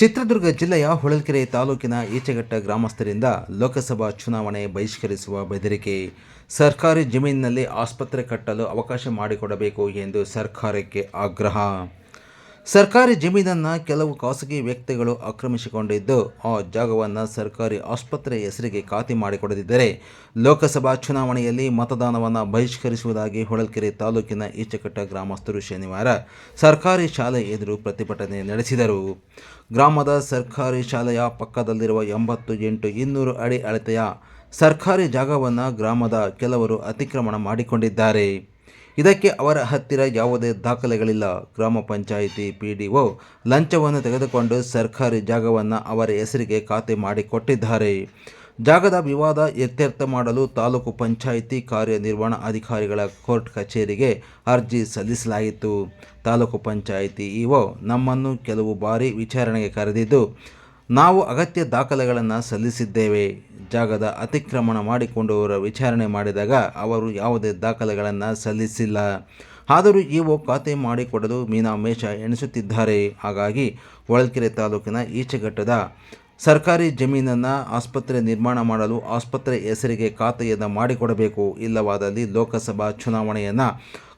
ಚಿತ್ರದುರ್ಗ ಜಿಲ್ಲೆಯ ಹೊಳಲ್ಕೆರೆ ತಾಲೂಕಿನ ಈಚೆಘಟ್ಟ ಗ್ರಾಮಸ್ಥರಿಂದ ಲೋಕಸಭಾ ಚುನಾವಣೆ ಬಹಿಷ್ಕರಿಸುವ ಬೆದರಿಕೆ. ಸರ್ಕಾರಿ ಜಮೀನಿನಲ್ಲಿ ಆಸ್ಪತ್ರೆ ಕಟ್ಟಲು ಅವಕಾಶ ಮಾಡಿಕೊಡಬೇಕು ಎಂದು ಸರ್ಕಾರಕ್ಕೆ ಆಗ್ರಹ. ಸರ್ಕಾರಿ ಜಮೀನನ್ನು ಕೆಲವು ಖಾಸಗಿ ವ್ಯಕ್ತಿಗಳು ಆಕ್ರಮಿಸಿಕೊಂಡಿದ್ದು, ಆ ಜಾಗವನ್ನು ಸರ್ಕಾರಿ ಆಸ್ಪತ್ರೆ ಹೆಸರಿಗೆ ಖಾತೆ ಮಾಡಿಕೊಡದಿದ್ದರೆ ಲೋಕಸಭಾ ಚುನಾವಣೆಯಲ್ಲಿ ಮತದಾನವನ್ನು ಬಹಿಷ್ಕರಿಸುವುದಾಗಿ ಹೊಳಲ್ಕೆರೆ ತಾಲೂಕಿನ ಈಚಕಟ್ಟ ಗ್ರಾಮಸ್ಥರು ಶನಿವಾರ ಸರ್ಕಾರಿ ಶಾಲೆ ಎದುರು ಪ್ರತಿಭಟನೆ ನಡೆಸಿದರು. ಗ್ರಾಮದ ಸರ್ಕಾರಿ ಶಾಲೆಯ ಪಕ್ಕದಲ್ಲಿರುವ ಎಂಬತ್ತು ಎಂಟು ಇನ್ನೂರು ಅಡಿ ಅಳತೆಯ ಸರ್ಕಾರಿ ಜಾಗವನ್ನು ಗ್ರಾಮದ ಕೆಲವರು ಅತಿಕ್ರಮಣ ಮಾಡಿಕೊಂಡಿದ್ದಾರೆ. ಇದಕ್ಕೆ ಅವರ ಹತ್ತಿರ ಯಾವುದೇ ದಾಖಲೆಗಳಿಲ್ಲ. ಗ್ರಾಮ ಪಂಚಾಯಿತಿ ಪಿ ಡಿ ಒ ಲಂಚವನ್ನು ತೆಗೆದುಕೊಂಡು ಸರ್ಕಾರಿ ಜಾಗವನ್ನು ಅವರ ಹೆಸರಿಗೆ ಖಾತೆ ಮಾಡಿಕೊಟ್ಟಿದ್ದಾರೆ. ಜಾಗದ ವಿವಾದ ಇತ್ಯರ್ಥ ಮಾಡಲು ತಾಲೂಕು ಪಂಚಾಯಿತಿ ಕಾರ್ಯನಿರ್ವಹಣಾ ಅಧಿಕಾರಿಗಳ ಕೋರ್ಟ್ ಕಚೇರಿಗೆ ಅರ್ಜಿ ಸಲ್ಲಿಸಲಾಯಿತು. ತಾಲೂಕು ಪಂಚಾಯಿತಿ ಇಒ ನಮ್ಮನ್ನು ಕೆಲವು ಬಾರಿ ವಿಚಾರಣೆಗೆ ಕರೆದಿದ್ದು, ನಾವು ಅಗತ್ಯ ದಾಖಲೆಗಳನ್ನು ಸಲ್ಲಿಸಿದ್ದೇವೆ. ಜಾಗದ ಅತಿಕ್ರಮಣ ಮಾಡಿಕೊಂಡವರ ವಿಚಾರಣೆ ಮಾಡಿದಾಗ ಅವರು ಯಾವುದೇ ದಾಖಲೆಗಳನ್ನು ಸಲ್ಲಿಸಿಲ್ಲ. ಆದರೂ ಇವು ಖಾತೆ ಮಾಡಿಕೊಡಲು ಮೀನಾ ಮೇಷ ಎಣಿಸುತ್ತಿದ್ದಾರೆ. ಹಾಗಾಗಿ ಹೊಳಲ್ಕೆರೆ ತಾಲೂಕಿನ ಈಚೆಘಟ್ಟದ ಸರ್ಕಾರಿ ಜಮೀನನ್ನು ಆಸ್ಪತ್ರೆ ನಿರ್ಮಾಣ ಮಾಡಲು ಆಸ್ಪತ್ರೆ ಹೆಸರಿಗೆ ಖಾತೆಯನ್ನು ಮಾಡಿಕೊಡಬೇಕು. ಇಲ್ಲವಾದಲ್ಲಿ ಲೋಕಸಭಾ ಚುನಾವಣೆಯನ್ನು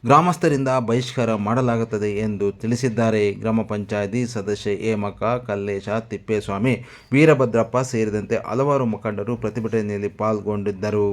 ಗ್ರಾಮಸ್ಥರಿಂದ ಬಹಿಷ್ಕಾರ ಮಾಡಲಾಗುತ್ತದೆ ಎಂದು ತಿಳಿಸಿದ್ದಾರೆ ಗ್ರಾಮ ಪಂಚಾಯಿತಿ ಸದಸ್ಯೆ ಹೇಮಕ ಕಲ್ಲೇಶ ತಿಪ್ಪೇಸ್ವಾಮಿ, ವೀರಭದ್ರಪ್ಪ ಸೇರಿದಂತೆ ಹಲವಾರು ಮುಖಂಡರು ಪ್ರತಿಭಟನೆಯಲ್ಲಿ ಪಾಲ್ಗೊಂಡಿದ್ದರು.